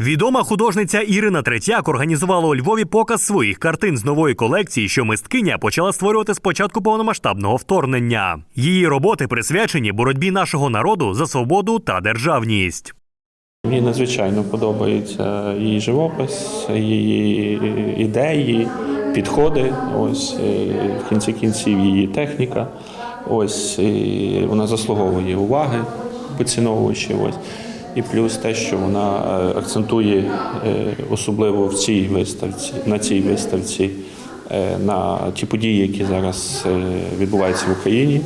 Відома художниця Ірина Третяк організувала у Львові показ своїх картин з нової колекції, що мисткиня почала створювати з початку повномасштабного вторгнення. Її роботи присвячені боротьбі нашого народу за свободу та державність. Мені надзвичайно подобається її живопис, її ідеї, підходи. Ось в кінці кінців її техніка. Ось і вона заслуговує уваги, поціновуючи. Ось. І плюс те, що вона е, акцентує е, особливо в цій виставці, на цій виставці, е, на ті події, які зараз відбуваються в Україні.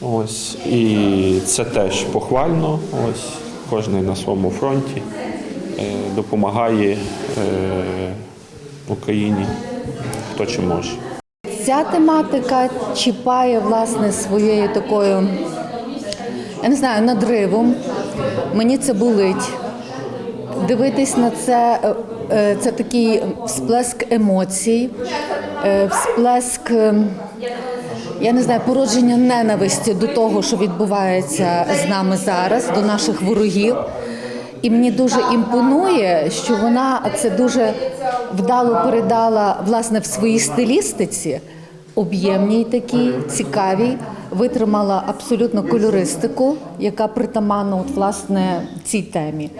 Ось і це теж похвально. Ось кожен на своєму фронті допомагає Україні хто чи може. Ця тематика чіпає власне своєю такою, я не знаю, надривом. Мені це болить. Дивитись на це, е, е, це такий всплеск емоцій, е, всплеск, я не знаю, породження ненависті до того, що відбувається з нами зараз, до наших ворогів. І мені дуже імпонує, що вона це дуже вдало передала власне в своїй стилістиці, об'ємній такій, цікавій, витримала абсолютно кольористику, яка притаманна от, власне цій темі.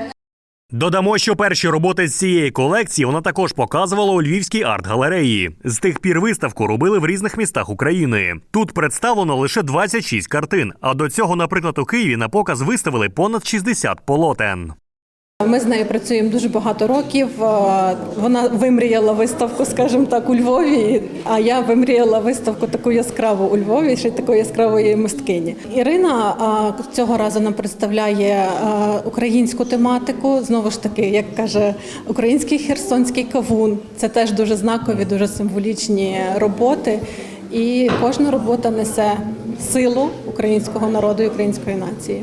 Додамо, що перші роботи з цієї колекції вона також показувала у Львівській арт-галереї. З тих пір виставку робили в різних містах України. Тут представлено лише 26 картин. А до цього, наприклад, у Києві на показ виставили понад 60 полотен. Ми з нею працюємо дуже багато років. Е, Вона вимріяла виставку, скажімо так, у Львові. А я вимріяла виставку таку яскраву у Львові, ще такої яскравої мисткині. Ірина цього разу нам представляє е, українську тематику. Знову ж таки, як каже український херсонський кавун. Це теж дуже знакові, дуже символічні роботи. І кожна робота несе силу українського народу і української нації.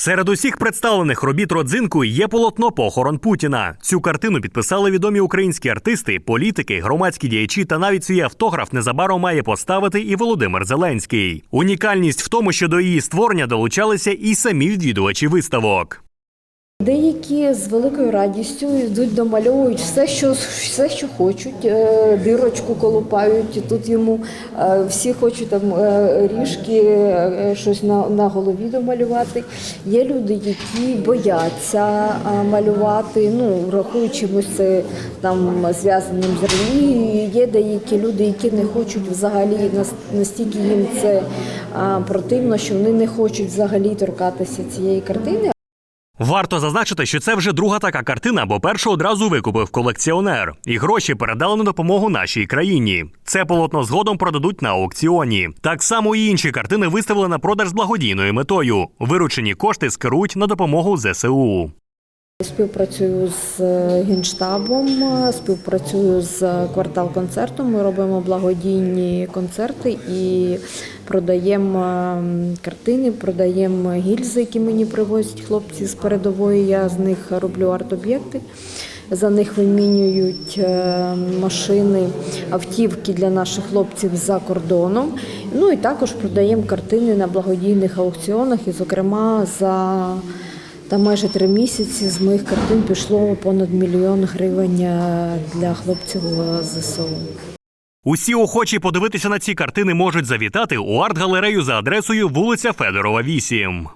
Серед усіх представлених робіт родзинку є полотно Похорон Путіна. Цю картину підписали відомі українські артисти, політики, громадські діячі та навіть свій автограф незабаром має поставити і Володимир Зеленський. Унікальність в тому, що до її створення долучалися і самі відвідувачі виставок. Деякі з великою радістю йдуть, домальовують все, що все, що хочуть, е, дирочку колупають. Тут йому е, всі хочуть там е, ріжки, щось на, на голові домалювати. Є люди, які бояться малювати, ну врахуючи ось це там зв'язаним з релігією. Є деякі люди, які не хочуть взагалі настільки їм це противно, що вони не хочуть взагалі торкатися цієї картини. Варто зазначити, що це вже друга така картина, бо першу одразу викупив колекціонер, і гроші передали на допомогу нашій країні. Це полотно згодом продадуть на аукціоні. Так само і інші картини виставили на продаж з благодійною метою. Виручені кошти скерують на допомогу ЗСУ. Співпрацюю з е, генштабом, е, співпрацюю з квартал концертом. Ми робимо благодійні концерти і продаємо картини, продаємо гільзи, які мені привозять хлопці з передової. Я з них роблю арт-об'єкти. За них вимінюють е, машини, автівки для наших хлопців за кордоном. Ну і також продаємо картини на благодійних аукціонах, і, зокрема, за та майже три місяці з моїх картин пішло понад мільйон гривень е, для хлопців е, ЗСУ. Усі охочі подивитися на ці картини можуть завітати у арт-галерею за адресою вулиця Федорова, 8.